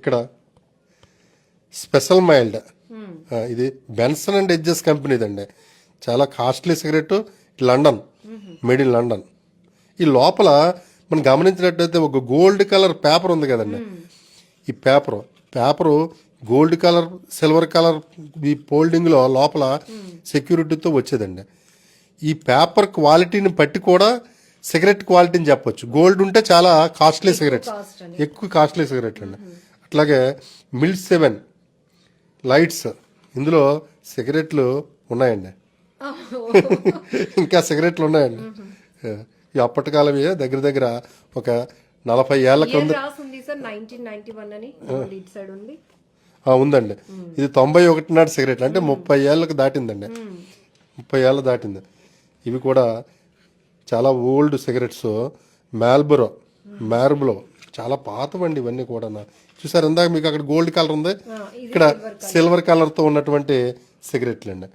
ఇక్కడ special mild. ఇది Benson and Hedges కంపెనీదండి. చాలా costly cigarette London made in London. ఈ లోపల మనం గమనించినట్టయితే ఒక గోల్డ్ కలర్ పేపర్ ఉంది కదండి. ఈ paper paper gold colour silver colour ఈ ఫోల్డింగ్లో లోపల సెక్యూరిటీతో వచ్చేదండి. ఈ పేపర్ క్వాలిటీని బట్టి కూడా సిగరెట్ క్వాలిటీని చెప్పొచ్చు. గోల్డ్ ఉంటే చాలా కాస్ట్లీ సిగరెట్స్. ఎక్కువ కాస్ట్లీ సిగరెట్లు అండి అట్లాగే మిల్క్ సెవెన్ లైట్స్ ఇందులో సిగరెట్లు ఉన్నాయండి. ఇంకా సిగరెట్లు ఉన్నాయండి. ఈ అప్పటికాలవి దగ్గర దగ్గర ఒక నలభై ఏళ్ళ ఏం క్రింద రాసింది సార్? నైన్టీన్ నైన్టీ వన్ అని ఇటు సైడ్ ఉంది. ఆ, ఉందండి. ఇది తొంభై ఒకటి నాటి సిగరెట్ అంటే ముప్పై ఏళ్ళకి దాటిందండి. ముప్పై ఏళ్ళ దాటింది. ఇవి కూడా చాలా ఓల్డ్ సిగరెట్స్. మ్యాల్బరో మ్యార్బులో చాలా పాతవండి ఇవన్నీ కూడా చూసారు ఇందాక మీకు అక్కడ గోల్డ్ కలర్ ఉంది? ఇక్కడ సిల్వర్ కలర్తో ఉన్నటువంటి సిగరెట్లు అండి